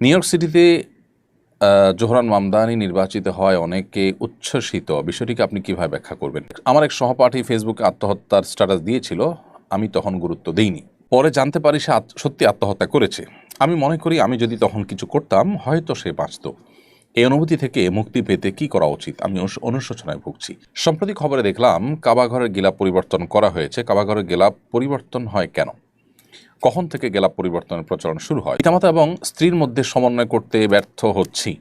New York সিটিতে জোহরান মামদানি নির্বাচিত হয় অনেকে উচ্ছ্বসিত। বিষয়টিকে আপনি কীভাবে ব্যাখ্যা করবেন? আমার এক সহপাঠী ফেসবুকে আত্মহত্যার স্ট্যাটাস দিয়েছিল, আমি তখন গুরুত্ব দিইনি। পরে জানতে পারি সে সত্যি আত্মহত্যা করেছে। আমি মনে করি আমি যদি তখন কিছু করতাম, হয়তো সে বাঁচত। এই অনুভূতি থেকে মুক্তি পেতে কি করা উচিত? আমি অনুশ- অনুশোচনায় ভুগছি। সম্প্রতি খবরে দেখলাম, কাবাঘরের গিলাপ পরিবর্তন করা হয়েছে। কাবাঘরের গিলাপ পরিবর্তন হয় কেন? কখন থেকে গেলাপ পরিবর্তনের প্রচলন শুরু হয়? পিতামাতা এবং স্ত্রীর মধ্যে সমন্বয় করতে ব্যর্থ হচ্ছি।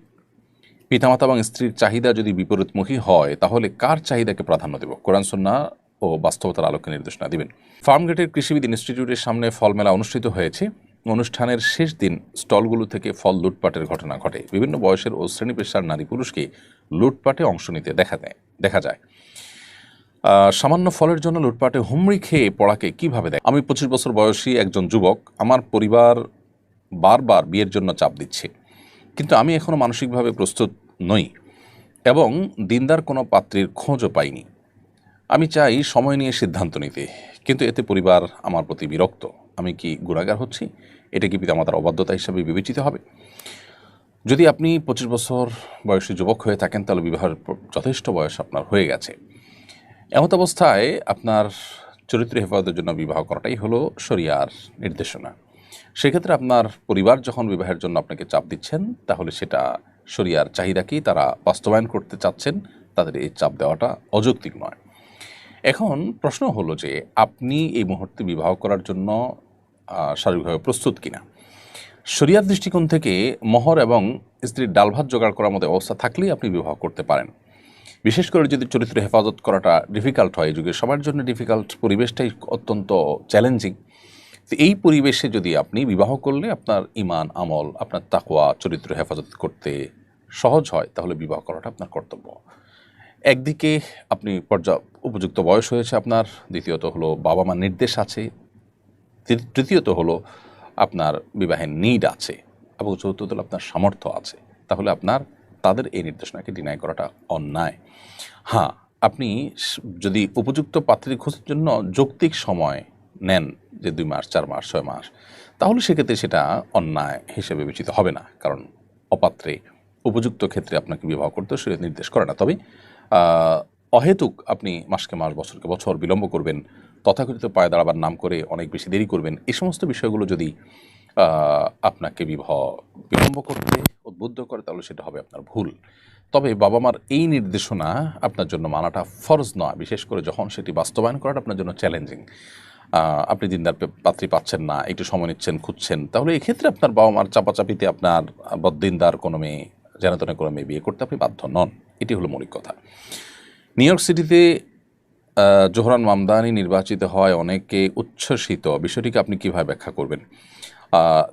পিতামাতা এবং স্ত্রীর চাহিদা যদি বিপরীতমুখী হয়, তাহলে কার চাহিদাকে প্রাধান্য দেব? কোরআন, সন্না ও বাস্তবতার আলোকে নির্দেশনা দিবেন। ফার্মগেটের কৃষিবিদ ইনস্টিটিউটের সামনে ফল মেলা অনুষ্ঠিত হয়েছে। অনুষ্ঠানের শেষ দিন স্টলগুলো থেকে ফল লুটপাটের ঘটনা ঘটে। বিভিন্ন বয়সের ও শ্রেণি পেশার নারী পুরুষকে লুটপাটে অংশ নিতে দেখা দেয়। দেখা যায় সামান্য ফলের জন্য লুটপাটে হুমড়ি খেয়ে পড়াকে কীভাবে দেয় আমি পঁচিশ বছর বয়সী একজন যুবক, আমার পরিবার বারবার বিয়ের জন্য চাপ দিচ্ছে। কিন্তু আমি এখনও মানসিকভাবে প্রস্তুত নই এবং দিনদার কোনো পাত্রীর খোঁজও পাইনি। আমি চাই সময় নিয়ে সিদ্ধান্ত নিতে, কিন্তু এতে পরিবার আমার প্রতি বিরক্ত। আমি কি গুণাগার হচ্ছি? এটা কি পিতামাতার অবাধ্যতা হিসাবে বিবেচিত হবে? যদি আপনি পঁচিশ বছর বয়সী যুবক হয়ে থাকেন, তাহলে বিবাহের যথেষ্ট বয়স আপনার হয়ে গেছে। এমত অবস্থায় আপনার চরিত্র হেফাজতের জন্য বিবাহ করাটাই হলো শরিয়ার নির্দেশনা। সেক্ষেত্রে আপনার পরিবার যখন বিবাহের জন্য আপনাকে চাপ দিচ্ছেন, তাহলে সেটা শরিয়ার চাহিদাকেই তারা বাস্তবায়ন করতে চাচ্ছেন, তাদের এই চাপ দেওয়াটা অযৌক্তিক নয়। এখন প্রশ্ন হলো যে, আপনি এই মুহূর্তে বিবাহ করার জন্য শারীরিকভাবে প্রস্তুত কিনা? শরিয়ার দৃষ্টিকোণ থেকে মহর এবং স্ত্রীর ডাল ভাত জোগাড় করার মতো অবস্থা থাকলেই আপনি বিবাহ করতে পারেন। বিশেষ করে যদি চরিত্র হেফাজত করাটা ডিফিকাল্ট হয় যুগে সবার জন্য ডিফিকাল্ট পরিবেশটাই অত্যন্ত চ্যালেঞ্জিং তো এই পরিবেশে যদি আপনি বিবাহ করলে আপনার ইমান, আমল, আপনার তাকওয়া, চরিত্র হেফাজত করতে সহজ হয়, তাহলে বিবাহ করাটা আপনার কর্তব্য। একদিকে আপনি পর্যা, উপযুক্ত বয়স হয়েছে আপনার, দ্বিতীয়ত হলো বাবা মার নির্দেশ আছে তৃতীয়ত হলো আপনার বিবাহের নিড আছে, এবং চতুর্থ হলো আপনার সামর্থ্য আছে, তাহলে আপনার তাদের এই নির্দেশনাকে ডিনাই করাটা অন্যায়। হ্যাঁ আপনি যদি উপযুক্ত পাত্রী খোঁজার জন্য যৌক্তিক সময় নেন যে দুই মাস, চার মাস, ছয় মাস, তাহলে সেক্ষেত্রে সেটা অন্যায় হিসেবে বিবেচিত হবে না। কারণ অপাত্রে উপযুক্ত ক্ষেত্রে আপনাকে বিবাহ করতে সে নির্দেশ করে না। তবে অহেতুক আপনি মাসকে মাস, বছরকে বছর বিলম্ব করবেন, তথাকথিত পায়ে দাঁড়াবার নাম করে অনেক বেশি দেরি করবেন এই সমস্ত বিষয়গুলো যদি আপনাকে বিবাহ, বিলম্ব করতে উদ্বুদ্ধ করে, তাহলে সেটা হবে আপনার ভুল। তবে বাবা মার এই নির্দেশনা আপনার জন্য মানাটা ফরজ নয়, বিশেষ করে যখন সেটি বাস্তবায়ন করাটা আপনার জন্য চ্যালেঞ্জিং আপনি দিনদার পাত্রী পাচ্ছেন না, একটু সময় নিচ্ছেন, খুঁজছেন, তাহলে এক্ষেত্রে আপনার বাবা মার চাপাচাপিতে আপনার বদ্দিনদার কোনো মেয়ে জেনাতনে কোনো মেয়ে বিয়ে করতে আপনি বাধ্য নন। এটি হলো মৌলিক কথা। নিউ ইয়র্ক সিটিতে জোহরান মামদানি নির্বাচিত হয় অনেকে উচ্ছ্বসিত। বিষয়টিকে আপনি কীভাবে ব্যাখ্যা করবেন?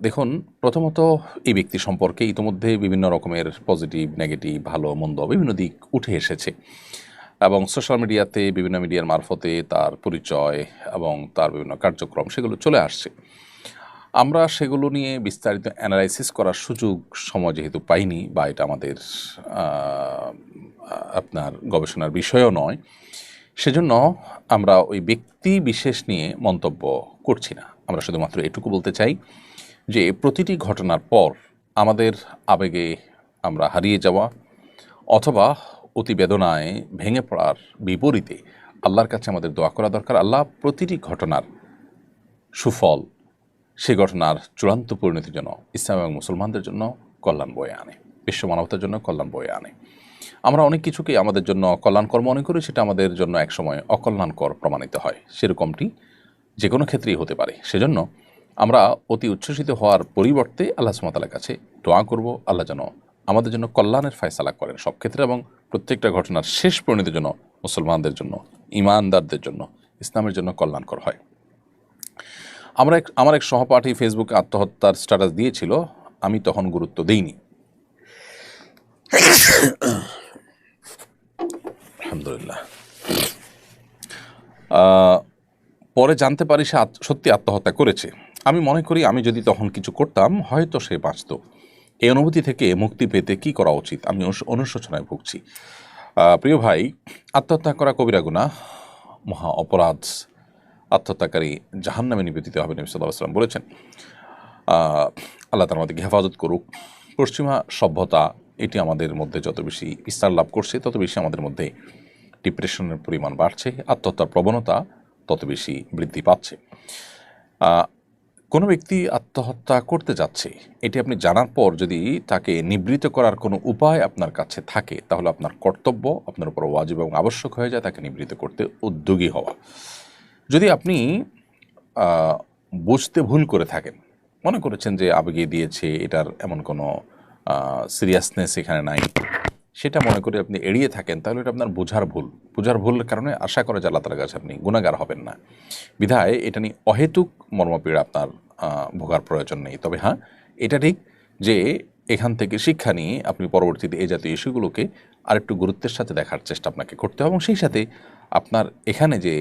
দেখুন, প্রথমত এই ব্যক্তি সম্পর্কে ইতিমধ্যে বিভিন্ন রকমের পজিটিভ নেগেটিভ ভালো, মন্দ বিভিন্ন দিক উঠে এসেছে। এবং সোশ্যাল মিডিয়াতে বিভিন্ন মিডিয়ার মারফতে তার পরিচয় এবং তার বিভিন্ন কার্যক্রম সেগুলো চলে আসছে। আমরা সেগুলো নিয়ে বিস্তারিত অ্যানালাইসিস করার সুযোগ, সময় যেহেতু পাইনি বা এটা আমাদের আপনার গবেষণার বিষয়ও নয় সেজন্য আমরা ওই ব্যক্তি বিশেষ নিয়ে মন্তব্য করছি না। আমরা শুধুমাত্র এটুকু বলতে চাই যে, প্রতিটি ঘটনার পর আমাদের আবেগে আমরা হারিয়ে যাওয়া অথবা অতি বেদনায় ভেঙে পড়ার বিপরীতে আল্লাহর কাছে আমাদের দোয়া করা দরকার। আল্লাহ প্রতিটি ঘটনার সুফল, সে ঘটনার চূড়ান্ত পরিণতির জন্য ইসলাম এবং মুসলমানদের জন্য কল্যাণ বয়ে আনে, বিশ্ব মানবতার জন্য কল্যাণ বয়ে আনে। আমরা অনেক কিছুকে আমাদের জন্য কল্যাণকর মনে করি, সেটা আমাদের জন্য একসময় অকল্যাণকর প্রমাণিত হয়। সেরকমটি যে কোনো ক্ষেত্রেই হতে পারে। সেজন্য আমরা অতি উচ্ছ্বসিত হওয়ার পরিবর্তে আল্লাহ সুমতালার কাছে দোয়া করব, আল্লাহ যেন আমাদের জন্য কল্যাণের ফয়সালা করেন সব ক্ষেত্রে এবং প্রত্যেকটা ঘটনার শেষ পরিণতির জন্য মুসলমানদের জন্য ইমানদারদের জন্য ইসলামের জন্য কল্যাণকর হয়। আমরা এক, আমার এক সহপাঠী ফেসবুকে আত্মহত্যার স্ট্যাটাস দিয়েছিল, আমি তখন গুরুত্ব দেইনি। আলহামদুলিল্লাহ। পরে জানতে পারি সে সত্যি আত্মহত্যা করেছে। আমি মনে করি আমি যদি তখন কিছু করতাম, হয়তো সে বাঁচত। এই অনুভূতি থেকে মুক্তি পেতে কি করা উচিত? আমি অনুশ- অনুশোচনায় ভুগছি। প্রিয় ভাই, আত্মহত্যা করা কবিরা গুনাহ, মহা অপরাধ। আত্মহত্যাকারী জাহান্নামে নিবেদিত হবে নবী সাল্লাহ বলেছেন। আল্লাহ তার আমাদেরকে হেফাজত করুক। পশ্চিমা সভ্যতা, এটি আমাদের মধ্যে যত বেশি বিস্তার লাভ করছে, তত বেশি আমাদের মধ্যে ডিপ্রেশনের পরিমাণ বাড়ছে, আত্মহত্যার প্রবণতা তত বেশি বৃদ্ধি পাচ্ছে। কোনো ব্যক্তি আত্মহত্যা করতে যাচ্ছে, এটি আপনি জানার পর যদি তাকে নিবৃত করার কোনো উপায় আপনার কাছে থাকে, তাহলে আপনার কর্তব্য আপনার উপর ওয়াজিব এবং আবশ্যক হয়ে যায় তাকে নিবৃত করতে উদ্যোগী হওয়া। যদি আপনি বুঝতে ভুল করে থাকেন, মনে করেছেন যে আবেগে দিয়েছে, এটার এমন কোনো সিরিয়াসনেস এখানে নাই সেটা মনে করে আপনি এড়িয়ে থাকেন, তাহলে এটা আপনার বোঝার ভুল। বোঝার ভুলের কারণে আশা করে যে আল্লাহ তালার কাছে আপনি গুণাগার হবেন না। বিধায় এটা নিয়ে অহেতুক মর্মপীড়া আপনার ভোগার প্রয়োজন নেই। তবে হ্যাঁ এটা ঠিক যে এখান থেকে শিক্ষা নিয়ে আপনি পরবর্তীতে এই জাতীয় ইস্যুগুলোকে আরেকটু গুরুত্বের সাথে দেখার চেষ্টা আপনাকে করতে হবে এবং সেই সাথে আপনার এখানে যে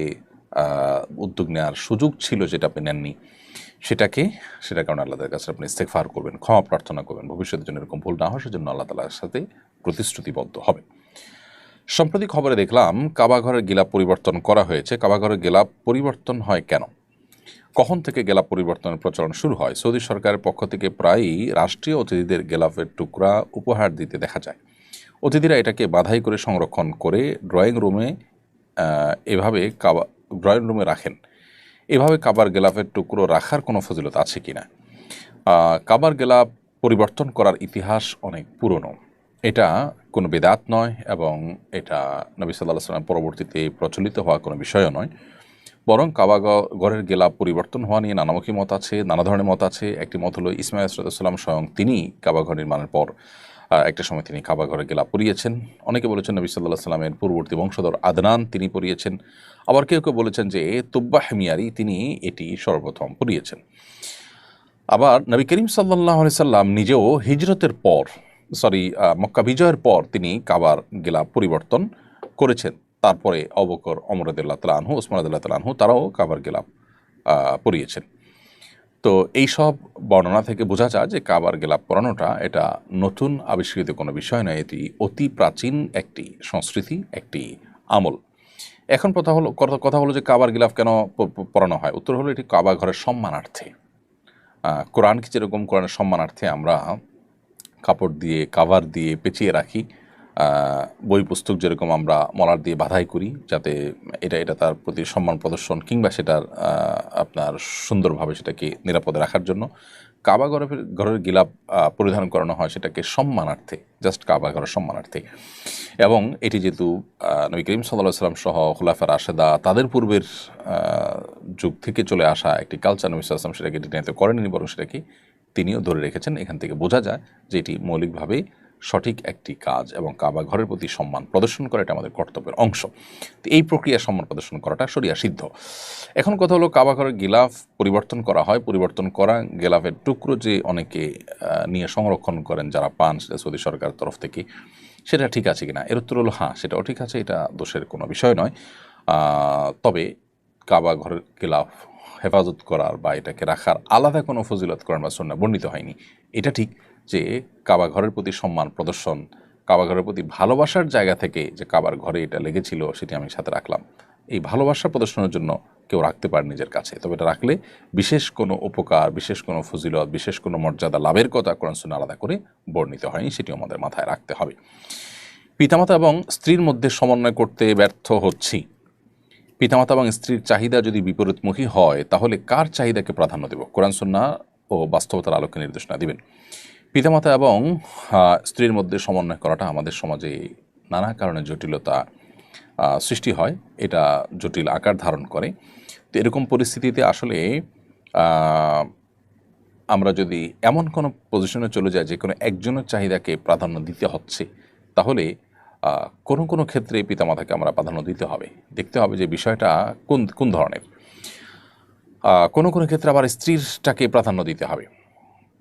উদ্যোগ নেওয়ার সুযোগ ছিল যেটা আপনি নেননি সেটাকে সেটার কারণে আল্লাহর কাছে আপনি ইস্তেকফার করবেন, ক্ষমা প্রার্থনা করবেন। ভবিষ্যতের জন্য এরকম ভুল না হয়, সেজন্য আল্লাহ তালার সাথে প্রতিশ্রুতিবদ্ধ হবে। সম্প্রতি খবরে দেখলাম কাবাঘরের গেলাপ পরিবর্তন করা হয়েছে। কাবাঘরের গেলাপ পরিবর্তন হয় কেন? কখন থেকে গেলাপ পরিবর্তনের প্রচলন শুরু হয়? সৌদি সরকারের পক্ষ থেকে প্রায়ই রাষ্ট্রীয় অতিথিদের গেলাপের টুকরা উপহার দিতে দেখা যায়। অতিথিরা এটাকে বাধাই করে সংরক্ষণ করে ড্রয়িং রুমে এভাবে কাবা ড্রয়িং রুমে রাখেন। এভাবে কাবার গেলাপের টুকরো রাখার কোনো ফজিলত আছে কি না কাবার গেলাপ পরিবর্তন করার ইতিহাস অনেক পুরনো। এটা কোনো বেদাত নয় এবং এটা নবী সাল্লাহ সাল্লাম পরবর্তীতে প্রচলিত হওয়া কোনো বিষয়ও নয়। বরং কাবা গ- ঘরের গেলাপ পরিবর্তন হওয়া নিয়ে নানামুখী মত আছে, নানা ধরনের মত আছে। একটি মত হলো ইসমাইল সাল্লাম স্বয়ং তিনি কাবা ঘর নির্মাণের পর একটা সময় তিনি কাবা ঘরে গেলাপ পরিয়েছেন অনেকে বলেছেন নবী সাল্লাহ সাল্লামের পূর্ববর্তী বংশধর আদনান তিনি পরিয়েছেন আবার কেউ কেউ বলেছেন যে তুব্বা হেমিয়ারি তিনি এটি সর্বপ্রথম পরিয়েছেন আবার নবী করিম সাল্লাহ সাল্লাম নিজেও হিজরতের পর, সরি মক্কা বিজয়ের পর তিনি কাবার গেলাপ পরিবর্তন করেছেন। তারপরে অবকর অমরদুল্লাহ তালা আনহু ওসমানদুল্লাহ তালা আনহু তারাও কাবার গেলাপ পরিয়েছেন তো এই সব বর্ণনা থেকে বোঝা যায় যে কাবার গেলাপ পরানোটা এটা নতুন আবিষ্কৃত কোনো বিষয় নয়, এটি অতি প্রাচীন একটি সংস্কৃতি, একটি আমল। এখন কথা হলো, কথা- হলো যে কাবার গিলাফ কেন পরানো হয়? উত্তর হলো এটি কাবা ঘরের সম্মানার্থে কোরআনকে যেরকম কোরআনের সম্মানার্থে আমরা কাপড় দিয়ে, কাভার দিয়ে পেঁচিয়ে রাখি বই পুস্তক যেরকম আমরা মলার দিয়ে বাধাই করি, যাতে এটা এটা তার প্রতি সম্মান প্রদর্শন কিংবা সেটার আপনার সুন্দরভাবে সেটাকে নিরাপদে রাখার জন্য। কাবা ঘরের ঘরের গিলাপ পরিধান করানো হয় সেটাকে সম্মানার্থে, জাস্ট কাবা ঘরের সম্মানার্থে। এবং এটি যেহেতু নবী করিম সাল্লাহ সাল্লাম সহ খোলাফার আশেদা তাদের পূর্বের যুগ থেকে চলে আসা একটি কালচার নবী সাল্লাম সেটাকে ডিনাইতে করেনি বরং সেটাকে তিনিও ধরে রেখেছেন। এখান থেকে বোঝা যায় যে এটি মৌলিকভাবে সঠিক একটি কাজ এবং কাবা ঘরের প্রতি সম্মান প্রদর্শন করা এটা আমাদের কর্তব্যের অংশ। তো এই প্রক্রিয়া সম্মান প্রদর্শন করাটা সরিয়া সিদ্ধ। এখন কথা হলো কাবা ঘরের গিলাফ পরিবর্তন করা হয়। পরিবর্তন করা গেলাফের টুকরো যে অনেকে নিয়ে সংরক্ষণ করেন, যারা পান, সেটা সৌদি সরকারের তরফ থেকে, সেটা ঠিক আছে কিনা? এর উত্তর হলো হ্যাঁ সেটাও ঠিক আছে, এটা দোষের কোনো বিষয় নয়। তবে কাবা ঘরের গিলাফ হেফাজত করার বা এটাকে রাখার আলাদা কোনো ফজিলত করার বা সন্না বর্ণিত হয়নি। এটা ঠিক যে কাবা ঘরের প্রতি সম্মান, প্রদর্শন, কাবা ঘরের প্রতি ভালোবাসার জায়গা থেকে যে কাবার ঘরে এটা লেগেছিল সেটি আমি সাথে রাখলাম। এই ভালোবাসা প্রদর্শনের জন্য কেউ রাখতে পারে নিজের কাছে। তবে এটা রাখলে বিশেষ কোনো উপকার, বিশেষ কোনো ফজিলত, বিশেষ কোনো মর্যাদা লাভের কথা কোরআন সুন্নাহ আলাদা করে বর্ণিত হয়নি, সেটিও আমাদের মাথায় রাখতে হবে। পিতামাতা এবং স্ত্রীর মধ্যে সমন্বয় করতে ব্যর্থ হচ্ছি। পিতামাতা এবং স্ত্রীর চাহিদা যদি বিপরীতমুখী হয়, তাহলে কার চাহিদাকে প্রাধান্য দেব? কোরআন, সুন্না ও বাস্তবতার আলোকে নির্দেশনা দিবেন। পিতামাতা এবং স্ত্রীর মধ্যে সমন্বয় করাটা আমাদের সমাজে নানা কারণে জটিলতা সৃষ্টি হয়। এটা জটিল আকার ধারণ করে। তো এরকম পরিস্থিতিতে আসলে আমরা যদি এমন কোনো পজিশনে চলে যাই যে কোনো একজনের চাহিদাকে প্রাধান্য দিতে হচ্ছে, তাহলে কোনো কোনো ক্ষেত্রে পিতামাতাকে আমরা প্রাধান্য দিতে হবে। দেখতে হবে যে বিষয়টা কোন কোন ধরনের। কোনো কোনো ক্ষেত্রে আবার স্ত্রীরটাকে প্রাধান্য দিতে হবে।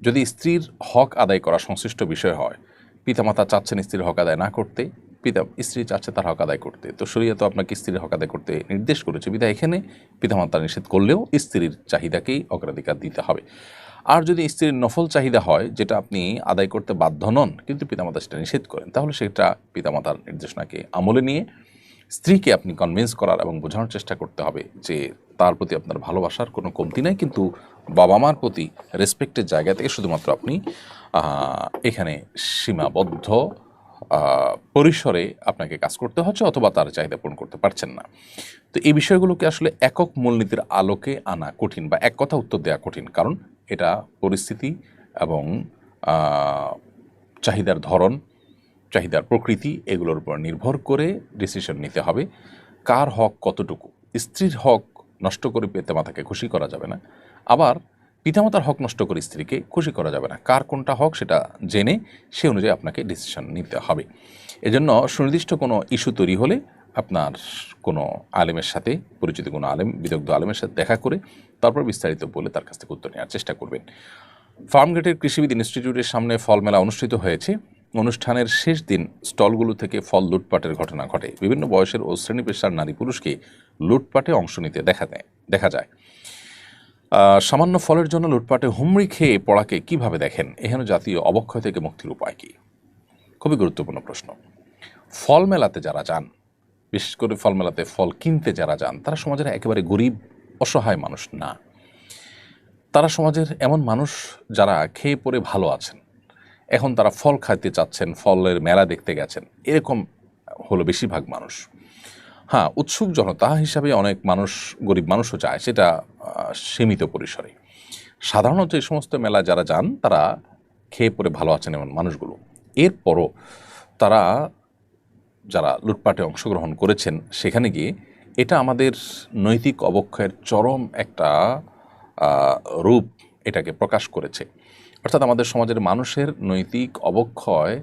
যদি স্ত্রীর হক আদায় করা সংশ্লিষ্ট বিষয় হয়, পিতামাতা চাচ্ছেন স্ত্রীর হক আদায় না করতে, পিতা, স্ত্রী চাচ্ছে তার হক আদায় করতে। তো শরীয়ত আপনাকে স্ত্রীর হক আদায় করতে নির্দেশ করেছে। বিধায় এখানে পিতামাতা নিষেধ করলেও স্ত্রীর চাহিদাকেই অগ্রাধিকার দিতে হবে। আর যদি স্ত্রীর নফল চাহিদা হয়, যেটা আপনি আদায় করতে বাধ্য নন, কিন্তু পিতামাতা সেটা নিষেধ করেন, তাহলে সেটা পিতামাতার নির্দেশনাকে আমলে নিয়ে স্ত্রীকে আপনি কনভিন্স করার এবং বোঝানোর চেষ্টা করতে হবে যে তার প্রতি আপনার ভালোবাসার কোনো কমতি নাই, কিন্তু বাবা মার প্রতি রেসপেক্টের জায়গা থেকে শুধুমাত্র আপনি এখানে সীমাবদ্ধ পরিসরে আপনাকে কাজ করতে হচ্ছে অথবা তার চাহিদা পূরণ করতে পারছেন না। তো এই বিষয়গুলোকে আসলে একক মূলনীতির আলোকে আনা কঠিন বা এক কথা উত্তর দেওয়া কঠিন, কারণ এটা পরিস্থিতি এবং চাহিদার ধরন, চাহিদার প্রকৃতি, এগুলোর উপর নির্ভর করে ডিসিশন নিতে হবে। কার হক কতটুকু? স্ত্রীর হক নষ্ট করে পেতে মাথাকে খুশি করা যাবে না। আবার পিতামাতার হক নষ্ট করে স্ত্রীকে খুশি করা যাবে না। কার কোনটা হক সেটা জেনে সে অনুযায়ী আপনাকে ডিসিশন নিতে হবে। এজন্য সুনির্দিষ্ট কোনো ইস্যু তৈরি হলে আপনার কোনো আলেমের সাথে, পরিচিত কোনো আলেম, বিদগ্ধ আলেমের সাথে দেখা করে তারপর বিস্তারিত বলে তার কাছ থেকে উত্তর নেওয়ার চেষ্টা করবেন। ফার্মগেটের কৃষিবিদ ইনস্টিটিউটের সামনে ফল মেলা অনুষ্ঠিত হয়েছে। অনুষ্ঠানের শেষ দিন স্টলগুলো থেকে ফল লুটপাটের ঘটনা ঘটে। বিভিন্ন বয়সের ও শ্রেণি পেশার নারী পুরুষকে লুটপাটে অংশ নিতে দেখা দেয়। দেখা যায়। সামান্য ফলের জন্য লুটপাটে হুমড়ি খেয়ে পড়াকে কীভাবে দেখেন? এখানে জাতীয় অবক্ষয় থেকে মুক্তির উপায় কী? খুবই গুরুত্বপূর্ণ প্রশ্ন। ফল মেলাতে যারা যান, বিশেষ করে ফল মেলাতে ফল কিনতে যারা যান, তারা সমাজের একেবারে গরিব, অসহায় মানুষ না। তারা সমাজের এমন মানুষ যারা খেয়ে পরে ভালো আছেন। এখন তারা ফল খাইতে চাচ্ছেন, ফলের মেলা দেখতে গেছেন। এরকম হলো বেশিরভাগ মানুষ। হ্যাঁ উৎসুক জনতা হিসাবে অনেক মানুষ, গরিব মানুষও চায় সেটা সীমিত পরিসরে। সাধারণত এই সমস্ত মেলা যারা যান, তারা খেয়ে পরে ভালো আছেন এমন মানুষগুলো। এরপরও তারা যারা লুটপাটে অংশগ্রহণ করেছেন, সেখানে গিয়ে এটা আমাদের নৈতিক অবক্ষয়ের চরম একটা রূপ এটাকে প্রকাশ করেছে। অর্থাৎ আমাদের সমাজের মানুষের নৈতিক অবক্ষয়,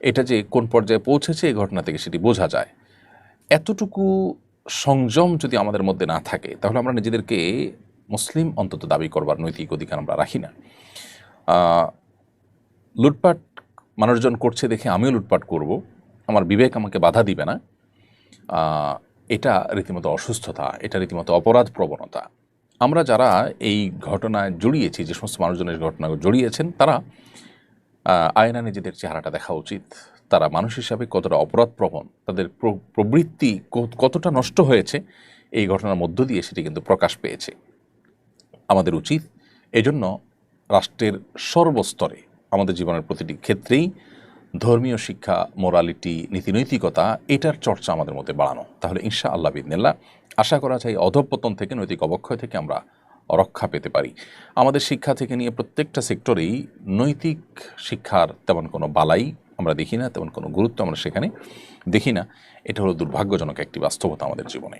এটা যে কোন পর্যায়ে পৌঁছেছে এই ঘটনা থেকে সেটি বোঝা যায়। এতটুকু সংযম যদি আমাদের মধ্যে না থাকে, তাহলে আমরা নিজেদেরকে মুসলিম অন্তত দাবি করবার নৈতিক অধিকার আমরা রাখি না। লুটপাট মানুষজন করছে দেখে আমিও লুটপাট করব। আমার বিবেক আমাকে বাধা দিবে না। এটা রীতিমতো অসুস্থতা, এটা রীতিমতো অপরাধ প্রবণতা আমরা যারা এই ঘটনায় জড়িয়েছি, যে সমস্ত মানুষজনের ঘটনা জড়িয়েছেন, তারা আয়না নিজেদের চেহারাটা দেখা উচিত। তারা মানুষ হিসাবে কতটা অপরাধ প্রবণ তাদের প্র- প্রবৃত্তি কতটা নষ্ট হয়েছে, এই ঘটনার মধ্য দিয়ে সেটি কিন্তু প্রকাশ পেয়েছে। আমাদের উচিত এজন্য রাষ্ট্রের সর্বস্তরে আমাদের জীবনের প্রতিটি ক্ষেত্রেই ধর্মীয় শিক্ষা মোরালিটি নীতিনৈতিকতা এটার চর্চা আমাদের মধ্যে বাড়ানো। তাহলে ইনশা আল্লাহ বিদিনাল্লাহ আশা করা যায় অধঃপতন থেকে নৈতিক অবক্ষয় থেকে আমরা রক্ষা পেতে পারি। আমাদের শিক্ষা থেকে নিয়ে প্রত্যেকটা সেক্টরেই নৈতিক শিক্ষার তেমন কোনো বালাই আমরা দেখি না, তেমন কোনো গুরুত্ব আমরা সেখানে দেখি না। এটা হলো দুর্ভাগ্যজনক একটি বাস্তবতা আমাদের জীবনে।